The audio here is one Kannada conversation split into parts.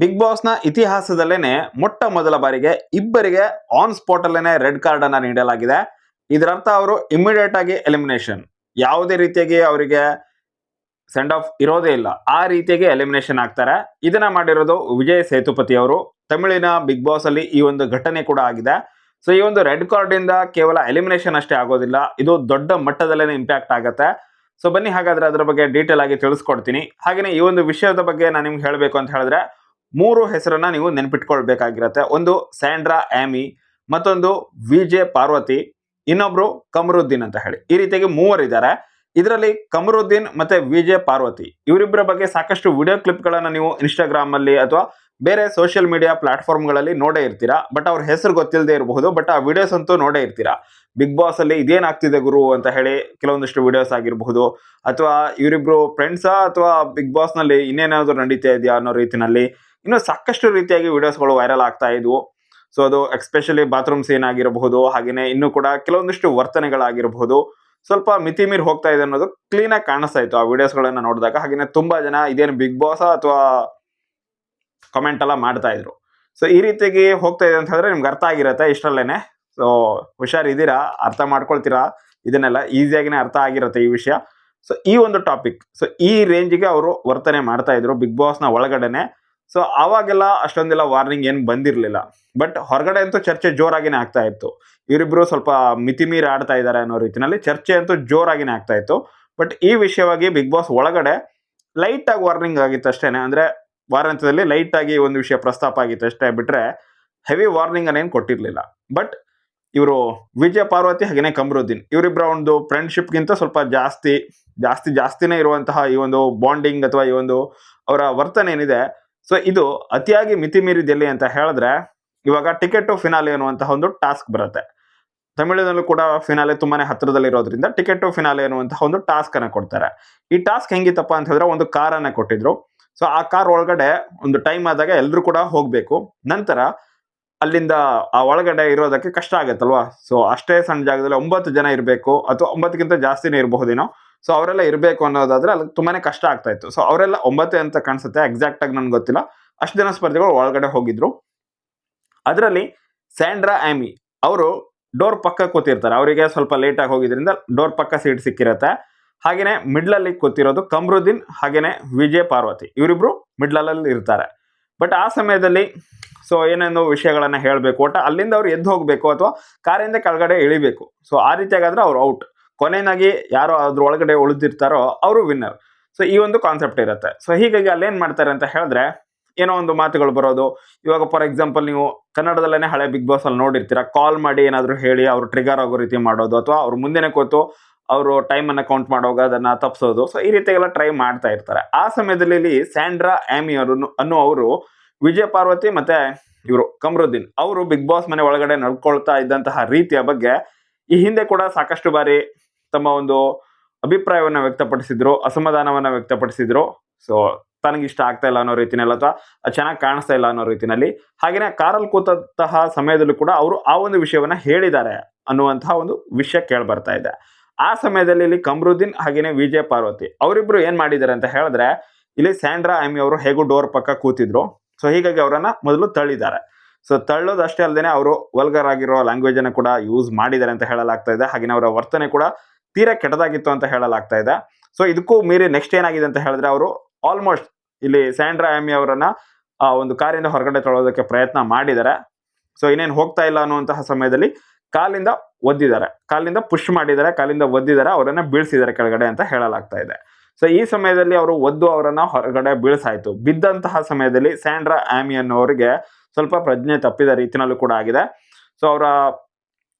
ಬಿಗ್ ಬಾಸ್ನ ಇತಿಹಾಸದಲ್ಲೇನೆ ಮೊಟ್ಟ ಮೊದಲ ಬಾರಿಗೆ ಇಬ್ಬರಿಗೆ ಆನ್ ಸ್ಪಾಟ್ ಅಲ್ಲೇನೆ ರೆಡ್ ಕಾರ್ಡ್ ಅನ್ನ ನೀಡಲಾಗಿದೆ. ಇದರರ್ಥ ಅವರು ಇಮಿಡಿಯೇಟ್ ಆಗಿ ಎಲಿಮಿನೇಷನ್ ಯಾವುದೇ ರೀತಿಯಾಗಿ ಅವರಿಗೆ ಸೆಂಡ್ ಆಫ್ ಇರೋದೇ ಇಲ್ಲ. ಆ ರೀತಿಯಾಗಿ ಎಲಿಮಿನೇಷನ್ ಆಗ್ತಾರೆ. ಇದನ್ನ ಮಾಡಿರೋದು ವಿಜಯ್ ಸೇತುಪತಿ ಅವರು. ತಮಿಳಿನ ಬಿಗ್ ಬಾಸ್ ಅಲ್ಲಿ ಈ ಒಂದು ಘಟನೆ ಕೂಡ ಆಗಿದೆ. ಸೊ ಈ ಒಂದು ರೆಡ್ ಕಾರ್ಡ್ ಇಂದ ಕೇವಲ ಎಲಿಮಿನೇಷನ್ ಅಷ್ಟೇ ಆಗೋದಿಲ್ಲ. ಇದು ದೊಡ್ಡ ಮಟ್ಟದಲ್ಲೇ ಇಂಪ್ಯಾಕ್ಟ್ ಆಗುತ್ತೆ. ಸೊ ಬನ್ನಿ ಹಾಗಾದ್ರೆ ಅದರ ಬಗ್ಗೆ ಡೀಟೇಲ್ ಆಗಿ ತಿಳಿಸ್ಕೊಡ್ತೀನಿ. ಹಾಗೆಯೇ ಈ ಒಂದು ವಿಷಯದ ಬಗ್ಗೆ ನಾನು ನಿಮ್ಗೆ ಹೇಳಬೇಕು ಅಂತ ಹೇಳಿದ್ರೆ ಮೂರು ಹೆಸರನ್ನ ನೀವು ನೆನ್ಪಿಟ್ಕೊಳ್ಬೇಕಾಗಿರತ್ತೆ. ಒಂದು ಸ್ಯಾಂಡ್ರಾ ಆಮಿ, ಮತ್ತೊಂದು ವಿ ಜೆ ಪಾರ್ವತಿ, ಇನ್ನೊಬ್ರು ಕಮರುದ್ದೀನ್ ಅಂತ ಹೇಳಿ. ಈ ರೀತಿಯಾಗಿ ಮೂವರಿದ್ದಾರೆ ಇದರಲ್ಲಿ ಕಮರುದ್ದೀನ್ ಮತ್ತೆ ವಿ ಜೆ ಪಾರ್ವತಿ ಇವರಿಬ್ಬರ ಬಗ್ಗೆ ಸಾಕಷ್ಟು ವಿಡಿಯೋ ಕ್ಲಿಪ್ಗಳನ್ನು ನೀವು ಇನ್ಸ್ಟಾಗ್ರಾಮ್ ಅಲ್ಲಿ ಅಥವಾ ಬೇರೆ ಸೋಷಿಯಲ್ ಮೀಡಿಯಾ ಪ್ಲಾಟ್ಫಾರ್ಮ್ಗಳಲ್ಲಿ ನೋಡೇ ಇರ್ತೀರಾ. ಬಟ್ ಅವ್ರ ಹೆಸರು ಗೊತ್ತಿಲ್ಲದೆ ಇರಬಹುದು, ಬಟ್ ಆ ವಿಡಿಯೋಸ್ ಅಂತೂ ನೋಡೇ ಇರ್ತೀರಾ. ಬಿಗ್ ಬಾಸ್ ಅಲ್ಲಿ ಇದೇನಾಗ್ತಿದೆ ಗುರು ಅಂತ ಹೇಳಿ ಕೆಲವೊಂದಿಷ್ಟು ವಿಡಿಯೋಸ್ ಆಗಿರಬಹುದು. ಅಥವಾ ಇವರಿಬ್ರು ಫ್ರೆಂಡ್ಸಾ ಅಥವಾ ಬಿಗ್ ಬಾಸ್ನಲ್ಲಿ ಇನ್ನೇನಾದ್ರೂ ನಡೀತಾ ಇದೆಯಾ ಅನ್ನೋ ರೀತಿನಲ್ಲಿ ಇನ್ನು ಸಾಕಷ್ಟು ರೀತಿಯಾಗಿ ವಿಡಿಯೋಸ್ಗಳು ವೈರಲ್ ಆಗ್ತಾ ಇದ್ವು. ಸೊ ಅದು ಎಕ್ಸ್ಪೆಷಲಿ ಬಾತ್ರೂಮ್ ಸೀನ್ ಆಗಿರಬಹುದು, ಹಾಗೇನೆ ಇನ್ನು ಕೂಡ ಕೆಲವೊಂದಿಷ್ಟು ವರ್ತನೆಗಳಾಗಿರಬಹುದು. ಸ್ವಲ್ಪ ಮಿತಿ ಮೀರಿ ಹೋಗ್ತಾ ಇದೆ ಅನ್ನೋದು ಕ್ಲೀನ್ ಆಗಿ ಕಾಣಿಸ್ತಾ ಇತ್ತು ಆ ವಿಡಿಯೋಸ್ಗಳನ್ನ ನೋಡಿದಾಗ. ಹಾಗೇನೆ ತುಂಬಾ ಜನ ಇದೇನು ಬಿಗ್ ಬಾಸ್ ಅಥವಾ ಕಮೆಂಟ್ ಎಲ್ಲ ಮಾಡ್ತಾ ಇದ್ರು. ಸೊ ಈ ರೀತಿಯಾಗಿ ಹೋಗ್ತಾ ಇದೆ ಅಂತ ಹೇಳಿದ್ರೆ ನಿಮ್ಗೆ ಅರ್ಥ ಆಗಿರತ್ತೆ ಇಷ್ಟರಲ್ಲೇನೆ. ಸೊ ಹುಷಾರಿದ್ದೀರಾ? ಅರ್ಥ ಮಾಡ್ಕೊಳ್ತೀರಾ? ಇದನ್ನೆಲ್ಲ ಈಸಿಯಾಗಿನೇ ಅರ್ಥ ಆಗಿರುತ್ತೆ ಈ ವಿಷಯ. ಸೊ ಈ ಒಂದು ಟಾಪಿಕ್ ಸೊ ಈ ರೇಂಜಿಗೆ ಅವರು ವರ್ತನೆ ಮಾಡ್ತಾ ಇದ್ರು ಬಿಗ್ ಬಾಸ್ನ ಒಳಗಡೆನೆ. ಸೊ ಆವಾಗೆಲ್ಲ ಅಷ್ಟೊಂದೆಲ್ಲ ವಾರ್ನಿಂಗ್ ಏನು ಬಂದಿರಲಿಲ್ಲ. ಬಟ್ ಹೊರಗಡೆ ಅಂತೂ ಚರ್ಚೆ ಜೋರಾಗಿನೇ ಆಗ್ತಾ ಇತ್ತು. ಇವರಿಬ್ಬರು ಸ್ವಲ್ಪ ಮಿತಿಮೀರಿ ಆಡ್ತಾ ಇದ್ದಾರೆ ಅನ್ನೋ ರೀತಿನಲ್ಲಿ ಚರ್ಚೆ ಅಂತೂ ಜೋರಾಗಿನೇ ಆಗ್ತಾ ಇತ್ತು. ಬಟ್ ಈ ವಿಷಯವಾಗಿ ಬಿಗ್ ಬಾಸ್ ಒಳಗಡೆ ಲೈಟ್ ಆಗಿ ವಾರ್ನಿಂಗ್ ಆಗಿತ್ತು ಅಷ್ಟೇ ಅಂದ್ರೆ ವಾರಾಂತ್ಯದಲ್ಲಿ ಲೈಟ್ ಆಗಿ ಒಂದು ವಿಷಯ ಪ್ರಸ್ತಾಪ ಆಗಿತ್ತು ಅಷ್ಟೇ ಬಿಟ್ರೆ ಹೆವಿ ವಾರ್ನಿಂಗ್ ಅನ್ನೇನು ಕೊಟ್ಟಿರಲಿಲ್ಲ. ಬಟ್ ಇವರು ವಿಜಯ ಪಾರ್ವತಿ ಹಾಗೇನೆ ಕಮರುದ್ದೀನ್. ಇವರಿಬ್ಬರ ಒಂದು ಫ್ರೆಂಡ್ಶಿಪ್ಗಿಂತ ಸ್ವಲ್ಪ ಜಾಸ್ತಿ ಜಾಸ್ತಿ, ಜಾಸ್ತಿನೇ ಇರುವಂತಹ ಈ ಒಂದು ಬಾಂಡಿಂಗ್ ಅಥವಾ ಈ ಒಂದು ಅವರ ವರ್ತನೆ ಏನಿದೆ ಸೊ ಇದು ಅತಿಯಾಗಿ ಮಿತಿ ಮೀರಿದೆಲ್ಲಿ ಅಂತ ಹೇಳಿದ್ರೆ, ಇವಾಗ ಟಿಕೆಟ್ ಫಿನಾಲೆ ಅನ್ನುವಂತಹ ಒಂದು ಟಾಸ್ಕ್ ಬರುತ್ತೆ. ತಮಿಳಿನಲ್ಲೂ ಕೂಡ ಫಿನಾಲೆ ತುಂಬಾನೇ ಹತ್ತಿರದಲ್ಲಿ ಇರೋದ್ರಿಂದ ಟಿಕೆಟ್ ಟು ಫಿನಾಲೆ ಅನ್ನುವಂತಹ ಒಂದು ಟಾಸ್ಕ್ ಅನ್ನ ಕೊಡ್ತಾರೆ. ಈ ಟಾಸ್ಕ್ ಹೆಂಗಿತ್ತಪ್ಪ ಅಂತ ಹೇಳಿದ್ರೆ ಒಂದು ಕಾರನ್ನ ಕೊಟ್ಟಿದ್ರು. ಸೊ ಆ ಕಾರ್ ಒಳಗಡೆ ಒಂದು ಟೈಮ್ ಆದಾಗ ಎಲ್ಲರೂ ಕೂಡ ಹೋಗ್ಬೇಕು. ನಂತರ ಅಲ್ಲಿಂದ ಆ ಒಳಗಡೆ ಇರೋದಕ್ಕೆ ಕಷ್ಟ ಆಗತ್ತಲ್ವಾ? ಸೊ ಅಷ್ಟೇ ಸಣ್ಣ ಜಾಗದಲ್ಲಿ ಒಂಬತ್ತು ಜನ ಇರಬೇಕು, ಅಥವಾ ಒಂಬತ್ತಕ್ಕಿಂತ ಜಾಸ್ತಿನೇ ಇರಬಹುದೇನೋ ಸೊ ಅವರೆಲ್ಲ ಇರಬೇಕು ಅನ್ನೋದಾದ್ರೆ ಅಲ್ಲಿ ತುಂಬಾನೇ ಕಷ್ಟ ಆಗ್ತಾ ಇತ್ತು. ಸೊ ಅವರೆಲ್ಲ ಒಂಬತ್ತೇ ಅಂತ ಕಾಣಿಸುತ್ತೆ. ಎಕ್ಸಾಕ್ಟ್ ಆಗಿ ನನ್ಗೆ ಗೊತ್ತಿಲ್ಲ. ಅಷ್ಟು ಜನ ಸ್ಪರ್ಧಿಗಳು ಒಳಗಡೆ ಹೋಗಿದ್ರು. ಅದರಲ್ಲಿ ಸ್ಯಾಂಡ್ರಾ ಆಮಿ ಅವರು ಡೋರ್ ಪಕ್ಕ ಕೂತಿರ್ತಾರೆ. ಅವರಿಗೆ ಸ್ವಲ್ಪ ಲೇಟ್ ಆಗಿ ಹೋಗಿದ್ರಿಂದ ಡೋರ್ ಪಕ್ಕ ಸೀಟ್ ಸಿಕ್ಕಿರತ್ತೆ. ಹಾಗೇನೆ ಮಿಡ್ಲಲ್ಲಿ ಕೂತಿರೋದು ಕಮ್ರುದ್ದೀನ್, ಹಾಗೇನೆ ವಿಜಯ್ ಪಾರ್ವತಿ. ಇವರಿಬ್ರು ಮಿಡ್ಲಲ್ಲಿ ಇರ್ತಾರೆ. ಬಟ್ ಆ ಸಮಯದಲ್ಲಿ ಸೊ ಏನೇನೋ ವಿಷಯಗಳನ್ನ ಹೇಳಬೇಕು ಒಟ್ಟು ಅಲ್ಲಿಂದ ಅವ್ರು ಎದ್ದು ಹೋಗಬೇಕು ಅಥವಾ ಕಾರಿಂದ ಕೆಳಗಡೆ ಇಳಿಬೇಕು. ಸೊ ಆ ರೀತಿಯಾಗಾದ್ರೆ ಅವ್ರು ಔಟ್ ಕೊನೆಯದಾಗಿ ಯಾರು ಅದ್ರ ಒಳಗಡೆ ಉಳಿದಿರ್ತಾರೋ ಅವರು ವಿನ್ನರ್ ಸೊ ಈ ಒಂದು ಕಾನ್ಸೆಪ್ಟ್ ಇರುತ್ತೆ. ಸೊ ಹೀಗಾಗಿ ಅಲ್ಲೇನ್ ಮಾಡ್ತಾರೆ ಅಂತ ಹೇಳಿದ್ರೆ, ಏನೋ ಒಂದು ಮಾತುಗಳು ಬರೋದು. ಇವಾಗ ಫಾರ್ ಎಕ್ಸಾಂಪಲ್ ನೀವು ಕನ್ನಡದಲ್ಲೇ ಹಳೆ ಬಿಗ್ ಬಾಸ್ ಅಲ್ಲಿ ನೋಡಿರ್ತೀರಾ. ಕಾಲ್ ಮಾಡಿ ಏನಾದರೂ ಹೇಳಿ ಅವರು ಟ್ರಿಗರ್ ಆಗೋ ರೀತಿ ಮಾಡೋದು ಅಥವಾ ಅವ್ರು ಮುಂದೆನೆ ಕೂತು ಅವರು ಟೈಮ್ ಅನ್ನ ಕೌಂಟ್ ಮಾಡುವಾಗ ಅದನ್ನ ತಪ್ಪಿಸೋದು ಸೊ ಈ ರೀತಿಯೆಲ್ಲ ಟ್ರೈ ಮಾಡ್ತಾ ಇರ್ತಾರೆ. ಆ ಸಮಯದಲ್ಲಿ ಇಲ್ಲಿ ಸ್ಯಾಂಡ್ರಾ ಆಮಿ ಅವರು ಅನ್ನೋ ಅವರು, ವಿಜಯ ಪಾರ್ವತಿ ಮತ್ತೆ ಇವರು ಕಮರುದ್ದೀನ್ ಅವರು ಬಿಗ್ ಬಾಸ್ ಮನೆ ಒಳಗಡೆ ನಡ್ಕೊಳ್ತಾ ಇದ್ದಂತಹ ರೀತಿಯ ಬಗ್ಗೆ ಈ ಹಿಂದೆ ಕೂಡ ಸಾಕಷ್ಟು ಬಾರಿ ತಮ್ಮ ಒಂದು ಅಭಿಪ್ರಾಯವನ್ನು ವ್ಯಕ್ತಪಡಿಸಿದ್ರು, ಅಸಮಾಧಾನವನ್ನು ವ್ಯಕ್ತಪಡಿಸಿದ್ರು. ಸೊ ತನಗೆ ಇಷ್ಟ ಆಗ್ತಾ ಇಲ್ಲ ಅನ್ನೋ ರೀತಿನಲ್ಲಿ ಅಥವಾ ಚೆನ್ನಾಗಿ ಕಾಣಿಸ್ತಾ ಇಲ್ಲ ಅನ್ನೋ ರೀತಿನಲ್ಲಿ. ಹಾಗೆಯೇ ಕಾರಲ್ಲಿ ಕೂತಂತಹ ಸಮಯದಲ್ಲೂ ಕೂಡ ಅವರು ಆ ಒಂದು ವಿಷಯವನ್ನ ಹೇಳಿದ್ದಾರೆ ಅನ್ನುವಂತಹ ಒಂದು ವಿಷಯ ಕೇಳಿ ಬರ್ತಾ ಇದೆ. ಆ ಸಮಯದಲ್ಲಿ ಇಲ್ಲಿ ಕಮ್ರುದ್ದೀನ್ ಹಾಗೇನೆ ವಿಜಯ ಪಾರ್ವತಿ ಅವರಿಬ್ರು ಏನ್ ಮಾಡಿದ್ದಾರೆ ಅಂತ ಹೇಳಿದ್ರೆ, ಇಲ್ಲಿ ಸ್ಯಾಂಡ್ರಾ ಐಮಿ ಅವರು ಹೇಗೂ ಡೋರ್ ಪಕ್ಕ ಕೂತಿದ್ರು. ಸೊ ಹೀಗಾಗಿ ಅವರನ್ನ ಮೊದಲು ತಳ್ಳಿದ್ದಾರೆ. ಸೊ ತಳ್ಳೋದಷ್ಟೇ ಅಲ್ಲದೆ ಅವರು ವಲ್ಗರ್ ಆಗಿರೋ ಲ್ಯಾಂಗ್ವೇಜ್ ಅನ್ನು ಕೂಡ ಯೂಸ್ ಮಾಡಿದ್ದಾರೆ ಅಂತ ಹೇಳಲಾಗ್ತಾ ಇದೆ. ಹಾಗೆ ಅವರ ವರ್ತನೆ ಕೂಡ ತೀರಾ ಕೆಟ್ಟದಾಗಿತ್ತು ಅಂತ ಹೇಳಲಾಗ್ತಾ ಇದೆ. ಸೊ ಇದಕ್ಕೂ ಮೀರಿ ನೆಕ್ಸ್ಟ್ ಏನಾಗಿದೆ ಅಂತ ಹೇಳಿದ್ರೆ ಅವರು ಆಲ್ಮೋಸ್ಟ್ ಇಲ್ಲಿ ಸ್ಯಾಂಡ್ರಾ ಆಮಿ ಅವರನ್ನ ಒಂದು ಕಾರಿಂದ ಹೊರಗಡೆ ತೊಳೋದಕ್ಕೆ ಪ್ರಯತ್ನ ಮಾಡಿದ್ದಾರೆ. ಸೊ ಇನ್ನೇನು ಹೋಗ್ತಾ ಇಲ್ಲ ಅನ್ನುವಂತಹ ಸಮಯದಲ್ಲಿ ಕಾಲಿಂದ ಒದ್ದಿದ್ದಾರೆ. ಕಾಲಿಂದ ಪುಷ್ ಮಾಡಿದ್ದಾರೆ, ಕಾಲಿಂದ ಒದ್ದಿದ್ದಾರೆ, ಅವರನ್ನ ಬೀಳ್ಸಿದ್ದಾರೆ ಕೆಳಗಡೆ ಅಂತ ಹೇಳಲಾಗ್ತಾ ಇದೆ. ಸೊ ಈ ಸಮಯದಲ್ಲಿ ಅವರು ಒದ್ದು ಅವರನ್ನ ಹೊರಗಡೆ ಬೀಳ್ಸಾಯ್ತು. ಬಿದ್ದಂತಹ ಸಮಯದಲ್ಲಿ ಸ್ಯಾಂಡ್ರಾ ಆಮಿ ಅನ್ನೋರಿಗೆ ಸ್ವಲ್ಪ ಪ್ರಜ್ಞೆ ತಪ್ಪಿದ ರೀತಿನಲ್ಲೂ ಕೂಡ ಆಗಿದೆ. ಸೊ ಅವರ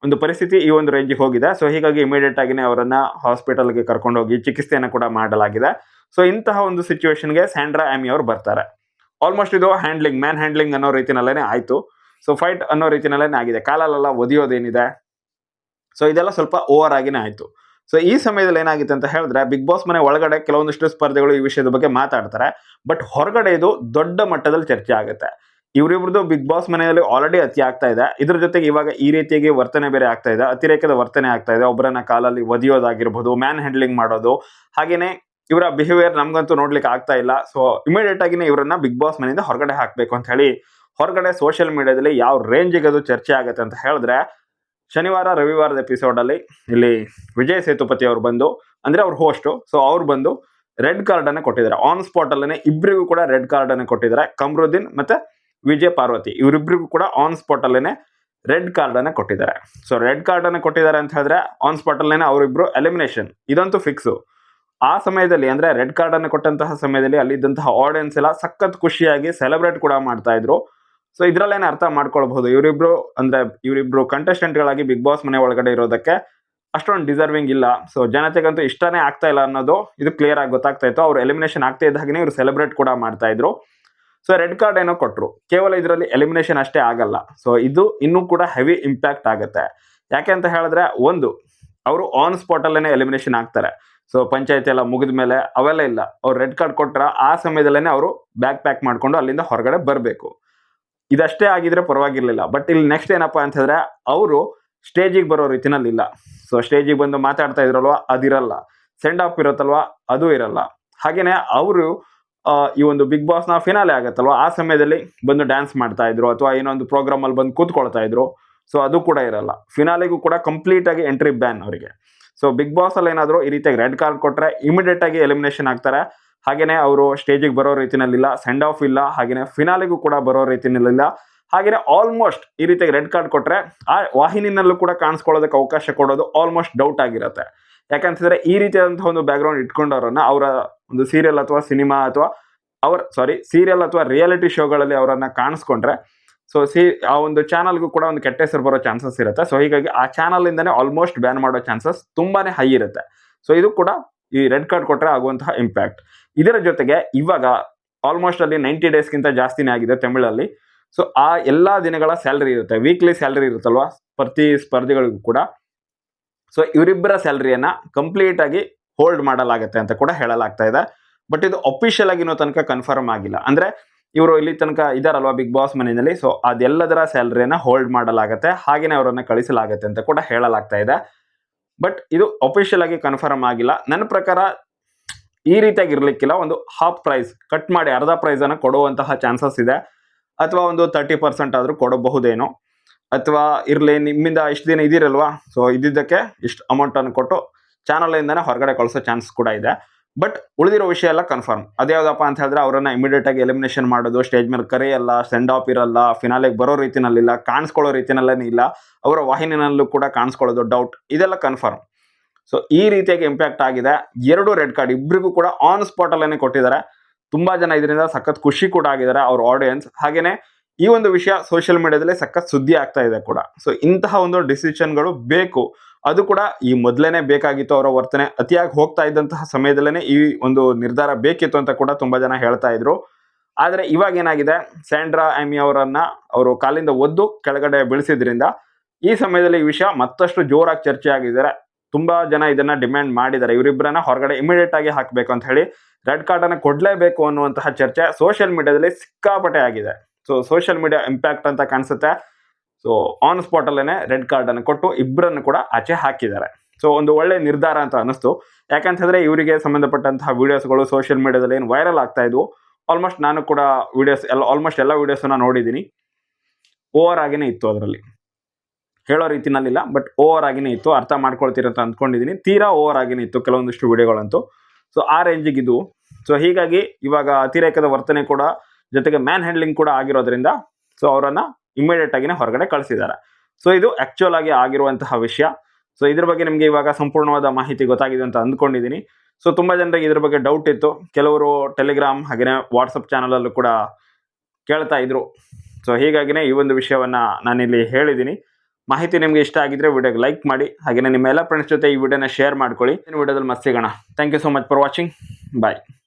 ಒಂದು ಪರಿಸ್ಥಿತಿ ಈ ಒಂದು ರೇಂಜಿಗೆ ಹೋಗಿದೆ. ಸೊ ಹೀಗಾಗಿ ಇಮಿಡಿಯೇಟ್ ಆಗಿನೇ ಅವರನ್ನ ಹಾಸ್ಪಿಟಲ್ಗೆ ಕರ್ಕೊಂಡು ಹೋಗಿ ಚಿಕಿತ್ಸೆಯನ್ನು ಕೂಡ ಮಾಡಲಾಗಿದೆ. ಸೊ ಇಂತಹ ಒಂದು ಸಿಚುವೇಶನ್ಗೆ ಸ್ಯಾಂಡ್ರಾ ಆಮಿ ಅವರು ಬರ್ತಾರೆ. ಆಲ್ಮೋಸ್ಟ್ ಇದು ಹ್ಯಾಂಡ್ಲಿಂಗ್ ಮ್ಯಾನ್ ಹ್ಯಾಂಡ್ಲಿಂಗ್ ಅನ್ನೋ ರೀತಿನಲ್ಲೇ ಆಯ್ತು. ಸೊ ಫೈಟ್ ಅನ್ನೋ ರೀತಿನಲ್ಲೇ ಆಗಿದೆ. ಕಾಲಲ್ಲೆಲ್ಲ ಒದಿಯೋದೇನಿದೆ? ಸೊ ಇದೆಲ್ಲ ಸ್ವಲ್ಪ ಓವರ್ ಆಗಿನೇ ಆಯ್ತು. ಸೊ ಈ ಸಮಯದಲ್ಲಿ ಏನಾಗಿತ್ತು ಅಂತ ಹೇಳಿದ್ರೆ ಬಿಗ್ ಬಾಸ್ ಮನೆ ಒಳಗಡೆ ಕೆಲವೊಂದಿಷ್ಟು ಸ್ಪರ್ಧೆಗಳು ಈ ವಿಷಯದ ಬಗ್ಗೆ ಮಾತಾಡ್ತಾರೆ. ಬಟ್ ಹೊರಗಡೆ ಇದು ದೊಡ್ಡ ಮಟ್ಟದಲ್ಲಿ ಚರ್ಚೆ ಆಗುತ್ತೆ. ಇವರಿಬ್ರದ್ದು ಬಿಗ್ ಬಾಸ್ ಮನೆಯಲ್ಲಿ ಆಲ್ರೆಡಿ ಅತಿ ಆಗ್ತಾ ಇದೆ. ಇದ್ರ ಜೊತೆಗೆ ಇವಾಗ ಈ ರೀತಿಯಾಗಿ ವರ್ತನೆ ಬೇರೆ ಆಗ್ತಾ ಇದೆ. ಅತಿರೇಕದ ವರ್ತನೆ ಆಗ್ತಾ ಇದೆ. ಒಬ್ಬರನ್ನ ಕಾಲಲ್ಲಿ ಒದಿಯೋದಾಗಿರ್ಬೋದು ಮ್ಯಾನ್ ಹ್ಯಾಂಡ್ಲಿಂಗ್ ಮಾಡೋದು. ಹಾಗೇನೆ ಇವರ ಬಿಹೇವಿಯರ್ ನಮ್ಗಂತೂ ನೋಡ್ಲಿಕ್ಕೆ ಆಗ್ತಾ ಇಲ್ಲ. ಸೊ ಇಮಿಡಿಯೇಟ್ ಆಗಿನೇ ಇವರನ್ನ ಬಿಗ್ ಬಾಸ್ ಮನೆಯಿಂದ ಹೊರಗಡೆ ಹಾಕ್ಬೇಕು ಅಂತ ಹೇಳಿ ಹೊರಗಡೆ ಸೋಷಿಯಲ್ ಮೀಡಿಯಾದಲ್ಲಿ ಯಾವ ರೇಂಜಿಗೆ ಅದು ಚರ್ಚೆ ಆಗುತ್ತೆ ಅಂತ ಹೇಳಿದ್ರೆ, ಶನಿವಾರ, ರವಿವಾರದ ಎಪಿಸೋಡ್ ಅಲ್ಲಿ ಇಲ್ಲಿ ವಿಜಯ್ ಸೇತುಪತಿ ಅವರು ಬಂದು, ಅಂದ್ರೆ ಅವ್ರ ಹೋಸ್ಟು ಸೊ ಅವ್ರು ಬಂದು ರೆಡ್ ಕಾರ್ಡ್ ಅನ್ನ ಕೊಟ್ಟಿದ್ದಾರೆ. ಆನ್ ಸ್ಪಾಟ್ ಅಲ್ಲೇ ಇಬ್ಬರಿಗೂ ಕೂಡ ರೆಡ್ ಕಾರ್ಡ್ ಅನ್ನ ಕೊಟ್ಟಿದ್ದಾರೆ. ಕಮ್ರುದ್ದೀನ್ ಮತ್ತೆ ವಿಜಯ್ ಪಾರ್ವತಿ ಇವರಿಬ್ಬರಿಗೂ ಕೂಡ ಆನ್ ಸ್ಪಾಟ್ ಅಲ್ಲೇನೆ ರೆಡ್ ಕಾರ್ಡ್ ಅನ್ನ ಕೊಟ್ಟಿದ್ದಾರೆ. ಸೊ ರೆಡ್ ಕಾರ್ಡ್ ಅನ್ನ ಕೊಟ್ಟಿದ್ದಾರೆ ಅಂತ ಹೇಳಿದ್ರೆ ಆನ್ ಸ್ಪಾಟ್ ಅಲ್ಲೇನೆ ಅವರಿಬ್ರು ಎಲಿಮಿನೇಷನ್ ಇದಂತೂ ಫಿಕ್ಸ್ ಆ ಸಮಯದಲ್ಲಿ ಅಂದ್ರೆ ರೆಡ್ ಕಾರ್ಡ್ ಅನ್ನು ಕೊಟ್ಟಂತಹ ಸಮಯದಲ್ಲಿ ಅಲ್ಲಿದ್ದಂತಹ ಆಡಿಯನ್ಸ್ ಎಲ್ಲ ಸಖತ್ ಖುಷಿಯಾಗಿ ಸೆಲೆಬ್ರೇಟ್ ಕೂಡ ಮಾಡ್ತಾ ಇದ್ರು. ಸೊ ಇದ್ರಲ್ಲೇನೆ ಅರ್ಥ ಮಾಡ್ಕೊಳ್ಬಹುದು. ಇವರಿಬ್ರು ಅಂದ್ರೆ ಇವರಿಬ್ರು ಕಂಟೆಸ್ಟೆಂಟ್ ಗಳಾಗಿ ಬಿಗ್ ಬಾಸ್ ಮನೆ ಒಳಗಡೆ ಇರೋದಕ್ಕೆ ಅಷ್ಟೊಂದು ಡಿಸರ್ವಿಂಗ್ ಇಲ್ಲ. ಸೊ ಜನತೆಗಂತೂ ಇಷ್ಟನೇ ಆಗ್ತಾ ಇಲ್ಲ ಅನ್ನೋದು ಇದು ಕ್ಲಿಯರ್ ಆಗಿ ಗೊತ್ತಾಗ್ತಾ ಇತ್ತು. ಅವ್ರು ಎಲಿಮಿನೇಷನ್ ಆಗ್ತಾ ಇದ್ದಾಗನೇ ಇವರು ಸೆಲೆಬ್ರೇಟ್ ಕೂಡ ಮಾಡ್ತಾ ಇದ್ರು. ಸೊ ರೆಡ್ ಕಾರ್ಡ್ ಏನೋ ಕೊಟ್ಟರು ಕೇವಲ ಇದರಲ್ಲಿ ಎಲಿಮಿನೇಷನ್ ಅಷ್ಟೇ ಆಗಲ್ಲ. ಸೊ ಇದು ಇನ್ನೂ ಕೂಡ ಹೆವಿ ಇಂಪ್ಯಾಕ್ಟ್ ಆಗುತ್ತೆ. ಯಾಕೆ ಅಂತ ಹೇಳಿದ್ರೆ, ಒಂದು, ಅವರು ಆನ್ ಸ್ಪಾಟಲ್ಲೇ ಎಲಿಮಿನೇಷನ್ ಆಗ್ತಾರೆ ಸೊ ಪಂಚಾಯತಿ ಎಲ್ಲ ಮುಗಿದ ಮೇಲೆ ಅವೆಲ್ಲ ಇಲ್ಲ. ಅವ್ರು ರೆಡ್ ಕಾರ್ಡ್ ಕೊಟ್ಟರೆ ಆ ಸಮಯದಲ್ಲೇ ಅವರು ಬ್ಯಾಕ್ ಪ್ಯಾಕ್ ಮಾಡಿಕೊಂಡು ಅಲ್ಲಿಂದ ಹೊರಗಡೆ ಬರಬೇಕು. ಇದಷ್ಟೇ ಆಗಿದ್ರೆ ಪರವಾಗಿರ್ಲಿಲ್ಲ. ಬಟ್ ಇಲ್ಲಿ ನೆಕ್ಸ್ಟ್ ಏನಪ್ಪಾ ಅಂತ ಹೇಳಿದ್ರೆ, ಅವರು ಸ್ಟೇಜಿಗೆ ಬರೋ ರೀತಿನಲ್ಲಿ ಇಲ್ಲ. ಸೊ ಸ್ಟೇಜಿಗೆ ಬಂದು ಮಾತಾಡ್ತಾ ಇದ್ರಲ್ವಾ? ಅದಿರಲ್ಲ. ಸೆಂಡ್ ಆಫ್ ಇರುತ್ತಲ್ವಾ? ಅದು ಇರಲ್ಲ. ಹಾಗೆಯೇ ಅವರು ಈ ಒಂದು ಬಿಗ್ ಬಾಸ್ನ ಫಿನಾಲೆ ಆಗತ್ತಲ್ವಾ? ಆ ಸಮಯದಲ್ಲಿ ಬಂದು ಡ್ಯಾನ್ಸ್ ಮಾಡ್ತಾ ಇದ್ರು, ಅಥವಾ ಏನೊಂದು ಪ್ರೋಗ್ರಾಮ್ ಅಲ್ಲಿ ಬಂದು ಕೂತ್ಕೊಳ್ತಾ ಇದ್ರು. ಸೊ ಅದು ಕೂಡ ಇರಲ್ಲ. ಫಿನಾಲೆಗೂ ಕೂಡ ಕಂಪ್ಲೀಟ್ ಆಗಿ ಎಂಟ್ರಿ ಬ್ಯಾನ್ ಅವರಿಗೆ. ಸೊ ಬಿಗ್ ಬಾಸ್ ಅಲ್ಲಿ ಏನಾದ್ರು ಈ ರೀತಿಯಾಗಿ ರೆಡ್ ಕಾರ್ಡ್ ಕೊಟ್ಟರೆ ಇಮಿಡಿಯೇಟ್ ಆಗಿ ಎಲಿಮಿನೇಷನ್ ಆಗ್ತಾರೆ. ಹಾಗೆಯೇ ಅವರು ಸ್ಟೇಜಿಗೆ ಬರೋ ರೀತಿನಲ್ಲಿಲ್ಲ ಸೆಂಡ್ ಆಫ್ ಇಲ್ಲ. ಹಾಗೆಯೇ ಫಿನಾಲೆಗೂ ಕೂಡ ಬರೋ ರೀತಿನಲ್ಲಿಲ್ಲ. ಹಾಗೆಯೇ ಆಲ್ಮೋಸ್ಟ್ ಈ ರೀತಿಯಾಗಿ ರೆಡ್ ಕಾರ್ಡ್ ಕೊಟ್ಟರೆ ಆ ವಾಹಿನಿನಲ್ಲೂ ಕೂಡ ಕಾಣಿಸ್ಕೊಳ್ಳೋದಕ್ಕೆ ಅವಕಾಶ ಕೊಡೋದು ಆಲ್ಮೋಸ್ಟ್ ಡೌಟ್ ಆಗಿರುತ್ತೆ. ಯಾಕಂತಂದ್ರೆ ಈ ರೀತಿಯಾದಂತಹ ಒಂದು ಬ್ಯಾಕ್ ಗ್ರೌಂಡ್ ಇಟ್ಕೊಂಡವ್ರನ್ನ ಅವರ ಒಂದು ಸೀರಿಯಲ್ ಅಥವಾ ಸಿನಿಮಾ ಅಥವಾ ಅವರ ಸಾರಿ ಸೀರಿಯಲ್ ಅಥವಾ ರಿಯಾಲಿಟಿ ಶೋಗಳಲ್ಲಿ ಅವರನ್ನ ಕಾಣಿಸ್ಕೊಂಡ್ರೆ ಸೊ ಸಿ ಆ ಒಂದು ಚಾನಲ್ಗೂ ಕೂಡ ಒಂದು ಕೆಟ್ಟ ಹೆಸರು ಬರೋ ಚಾನ್ಸಸ್ ಇರುತ್ತೆ. ಸೊ ಹೀಗಾಗಿ ಆ ಚಾನಲ್ ಇಂದಾನೆ ಆಲ್ಮೋಸ್ಟ್ ಬ್ಯಾನ್ ಮಾಡೋ ಚಾನ್ಸಸ್ ತುಂಬಾನೇ ಹೈ ಇರುತ್ತೆ. ಸೊ ಇದು ಕೂಡ ಈ ರೆಡ್ ಕಾರ್ಡ್ ಕೊಟ್ರೆ ಆಗುವಂತಹ ಇಂಪ್ಯಾಕ್ಟ್ ಇದರ ಜೊತೆಗೆ ಇವಾಗ ಆಲ್ಮೋಸ್ಟ್ ಅಲ್ಲಿ ನೈಂಟಿ ಡೇಸ್ಗಿಂತ ಜಾಸ್ತಿನೇ ಆಗಿದೆ ತಮಿಳಲ್ಲಿ. ಸೊ ಆ ಎಲ್ಲಾ ದಿನಗಳ ಸ್ಯಾಲ್ರಿ ಇರುತ್ತೆ ವೀಕ್ಲಿ ಸ್ಯಾಲ್ರಿ ಇರುತ್ತಲ್ವಾ? ಪ್ರತಿ ಸ್ಪರ್ಧಿಗಳಿಗೂ ಕೂಡ. ಸೊ ಇವರಿಬ್ಬರ ಸ್ಯಾಲ್ರಿಯನ್ನು ಕಂಪ್ಲೀಟ್ ಆಗಿ ಹೋಲ್ಡ್ ಮಾಡಲಾಗುತ್ತೆ ಅಂತ ಕೂಡ ಹೇಳಲಾಗ್ತಾ ಇದೆ. ಬಟ್ ಇದು ಅಫಿಷಿಯಲ್ ಆಗಿ ತನಕ ಕನ್ಫರ್ಮ್ ಆಗಿಲ್ಲ. ಅಂದ್ರೆ ಇವರು ಇಲ್ಲಿ ತನಕ ಇದಾರಲ್ವಾ ಬಿಗ್ ಬಾಸ್ ಮನೆಯಲ್ಲಿ? ಸೊ ಅದೆಲ್ಲದರ ಸ್ಯಾಲರಿಯನ್ನ ಹೋಲ್ಡ್ ಮಾಡಲಾಗುತ್ತೆ. ಹಾಗೇನೆ ಅವರನ್ನ ಕಳಿಸಲಾಗುತ್ತೆ ಅಂತ ಕೂಡ ಹೇಳಲಾಗ್ತಾ ಇದೆ. ಬಟ್ ಇದು ಅಫಿಷಿಯಲ್ ಆಗಿ ಕನ್ಫರ್ಮ್ ಆಗಿಲ್ಲ. ನನ್ನ ಪ್ರಕಾರ ಈ ರೀತಿಯಾಗಿ ಇರ್ಲಿಕ್ಕಿಲ್ಲ. ಒಂದು ಹಾಫ್ ಪ್ರೈಸ್ ಕಟ್ ಮಾಡಿ ಅರ್ಧ ಪ್ರೈಸ್ ಅನ್ನ ಕೊಡುವಂತಹ ಚಾನ್ಸಸ್ ಇದೆ. ಅಥವಾ ಒಂದು ತರ್ಟಿ ಪರ್ಸೆಂಟ್ ಆದ್ರೂ ಕೊಡಬಹುದೇನೋ. ಅಥವಾ ಇರಲಿ, ನಿಮ್ಮಿಂದ ಇಷ್ಟು ದಿನ ಇದಿರಲ್ವಾ? ಸೊ ಇದ್ದಿದ್ದಕ್ಕೆ ಇಷ್ಟು ಅಮೌಂಟ್ ಅನ್ನು ಕೊಟ್ಟು ಚಾನಲ್ ಇಂದಾನೆ ಹೊರಗಡೆ ಕಳಿಸೋ ಚಾನ್ಸ್ ಕೂಡ ಇದೆ. ಬಟ್ ಉಳಿದಿರೋ ವಿಷಯ ಎಲ್ಲ ಕನ್ಫರ್ಮ್ ಅದ್ಯಾವುದಪ್ಪ ಅಂತ ಹೇಳಿದ್ರೆ ಅವರನ್ನು ಇಮಿಡಿಯೇಟ್ ಆಗಿ ಎಲಿಮಿನೇಷನ್ ಮಾಡೋದು ಸ್ಟೇಜ್ ಮೇಲೆ ಕರೆಯಲ್ಲ ಸೆಂಡ್ ಆಫ್ ಇರಲ್ಲ ಫಿನಾಲೆಗೆ ಬರೋ ರೀತಿನಲ್ಲಿಲ್ಲ ಕಾಣಿಸ್ಕೊಳ್ಳೋ ರೀತಿನಲ್ಲೇ ಇಲ್ಲ. ಅವರ ವಾಹಿನಿನಲ್ಲೂ ಕೂಡ ಕಾಣಿಸ್ಕೊಳ್ಳೋದು ಡೌಟ್ ಇದೆಲ್ಲ ಕನ್ಫರ್ಮ್ ಸೊ ಈ ರೀತಿಯಾಗಿ ಇಂಪ್ಯಾಕ್ಟ್ ಆಗಿದೆ. ಎರಡು ರೆಡ್ ಕಾರ್ಡ್ ಇಬ್ಬರಿಗೂ ಕೂಡ ಆನ್ ಸ್ಪಾಟ್ ಅಲ್ಲೇ ಕೊಟ್ಟಿದ್ದಾರೆ. ತುಂಬಾ ಜನ ಇದರಿಂದ ಸಖತ್ ಖುಷಿ ಕೂಡ ಆಗಿದ್ದಾರೆ ಅವ್ರ ಆಡಿಯನ್ಸ್ ಹಾಗೇನೆ ಈ ಒಂದು ವಿಷಯ ಸೋಷಿಯಲ್ ಮೀಡಿಯಾದಲ್ಲಿ ಸಖತ್ ಸುದ್ದಿ ಆಗ್ತಾ ಇದೆ ಕೂಡ. ಸೊ ಇಂತಹ ಒಂದು ಡಿಸಿಷನ್ಗಳು ಬೇಕು. ಅದು ಕೂಡ ಈ ಮೊದಲೇನೆ ಬೇಕಾಗಿತ್ತು ಅವರ ವರ್ತನೆ. ಅತಿಯಾಗಿ ಹೋಗ್ತಾ ಇದ್ದಂತಹ ಸಮಯದಲ್ಲೇ ಈ ಒಂದು ನಿರ್ಧಾರ ಬೇಕಿತ್ತು ಅಂತ ಕೂಡ ತುಂಬಾ ಜನ ಹೇಳ್ತಾ ಇದ್ರು. ಆದರೆ ಇವಾಗ ಏನಾಗಿದೆ? ಸ್ಯಾಂಡ್ರಾ ಆಮಿ ಅವರನ್ನ ಅವರು ಕಾಲಿಂದ ಒದ್ದು ಕೆಳಗಡೆ ಬೆಳೆಸಿದ್ರಿಂದ ಈ ಸಮಯದಲ್ಲಿ ಈ ವಿಷಯ ಮತ್ತಷ್ಟು ಜೋರಾಗಿ ಚರ್ಚೆ ಆಗಿದ್ದಾರೆ. ತುಂಬಾ ಜನ ಇದನ್ನ ಡಿಮ್ಯಾಂಡ್ ಮಾಡಿದ್ದಾರೆ. ಇವರಿಬ್ಬರನ್ನ ಹೊರಗಡೆ ಇಮಿಡಿಯೇಟ್ ಆಗಿ ಹಾಕಬೇಕು ಅಂತ ಹೇಳಿ ರೆಡ್ ಕಾರ್ಡ್ ಅನ್ನು ಕೊಡ್ಲೇಬೇಕು ಅನ್ನುವಂತಹ ಚರ್ಚೆ ಸೋಷಿಯಲ್ ಮೀಡಿಯಾದಲ್ಲಿ ಸಿಕ್ಕಾಪಟ್ಟೆ ಆಗಿದೆ. ಸೊ ಸೋಷಿಯಲ್ ಮೀಡಿಯಾ ಇಂಪ್ಯಾಕ್ಟ್ ಅಂತ ಕಾಣಿಸುತ್ತೆ. ಸೊ ಆನ್ ಸ್ಪಾಟ್ ಅಲ್ಲೇನೆ ರೆಡ್ ಕಾರ್ಡ್ ಅನ್ನು ಕೊಟ್ಟು ಇಬ್ಬರನ್ನು ಕೂಡ ಆಚೆ ಹಾಕಿದ್ದಾರೆ. ಸೊ ಒಂದು ಒಳ್ಳೆ ನಿರ್ಧಾರ ಅಂತ ಅನಿಸ್ತು ಯಾಕಂತಂದ್ರೆ ಇವರಿಗೆ ಸಂಬಂಧಪಟ್ಟಂತಹ ವಿಡಿಯೋಸ್ಗಳು ಸೋಷಿಯಲ್ ಮೀಡಿಯಾದಲ್ಲಿ ಏನು ವೈರಲ್ ಆಗ್ತಾ ಇದ್ವು. ಆಲ್ಮೋಸ್ಟ್ ನಾನು ಕೂಡ ವಿಡಿಯೋಸ್ ಎಲ್ಲ ಆಲ್ಮೋಸ್ಟ್ ಎಲ್ಲ ವಿಡಿಯೋಸನ್ನ ನೋಡಿದ್ದೀನಿ. ಓವರ್ ಆಗಿನೇ ಇತ್ತು ಅದರಲ್ಲಿ. ಹೇಳೋ ರೀತಿನಲ್ಲಿಲ್ಲ ಬಟ್ ಓವರ್ ಆಗಿನೇ ಇತ್ತು. ಅರ್ಥ ಮಾಡ್ಕೊಳ್ತೀರ ಅಂತ ಅಂದ್ಕೊಂಡಿದ್ದೀನಿ. ತೀರಾ ಓವರ್ ಆಗಿನೇ ಇತ್ತು ಕೆಲವೊಂದಿಷ್ಟು ವಿಡಿಯೋಗಳಂತೂ ಸೊ ಆ ರೇಂಜಿಗೆ ಇದು. ಸೊ ಹೀಗಾಗಿ ಇವಾಗ ಅತಿರೇಕದ ವರ್ತನೆ ಕೂಡ ಜೊತೆಗೆ ಮ್ಯಾನ್ ಹ್ಯಾಂಡ್ಲಿಂಗ್ ಕೂಡ ಆಗಿರೋದ್ರಿಂದ ಸೊ ಅವರನ್ನ ಇಮಿಡಿಯೇಟ್ ಆಗಿನೇ ಹೊರಗಡೆ ಕಳಿಸಿದ್ದಾರೆ. ಸೊ ಇದು ಆಕ್ಚುಯಲ್ ಆಗಿ ಆಗಿರುವಂತಹ ವಿಷಯ. ಸೊ ಇದ್ರ ಬಗ್ಗೆ ನಿಮಗೆ ಇವಾಗ ಸಂಪೂರ್ಣವಾದ ಮಾಹಿತಿ ಗೊತ್ತಾಗಿದೆ ಅಂತ ಅಂದ್ಕೊಂಡಿದ್ದೀನಿ ಸೊ ತುಂಬಾ ಜನರಿಗೆ ಇದ್ರ ಬಗ್ಗೆ ಡೌಟ್ ಇತ್ತು. ಕೆಲವರು ಟೆಲಿಗ್ರಾಮ್ ಹಾಗೆಯೇ ವಾಟ್ಸಪ್ ಚಾನಲಲ್ಲೂ ಕೂಡ ಕೇಳ್ತಾ ಇದ್ರು. ಸೊ ಹೀಗಾಗಿನೇ ಈ ಒಂದು ವಿಷಯವನ್ನ ನಾನಿಲ್ಲಿ ಹೇಳಿದ್ದೀನಿ ಮಾಹಿತಿ ನಿಮಗೆ ಇಷ್ಟ ಆಗಿದ್ರೆ ವಿಡಿಯೋಗೆ ಲೈಕ್ ಮಾಡಿ. ಹಾಗೆಯೇ ನಿಮ್ಮ ಎಲ್ಲ ಫ್ರೆಂಡ್ಸ್ ಜೊತೆ ಈ ವಿಡಿಯೋನ ಶೇರ್ ಮಾಡ್ಕೊಳ್ಳಿ. ವಿಡಿಯೋದಲ್ಲಿ ಮತ್ತೆ ಸಿಗೋಣ. Thank you so much for watching bye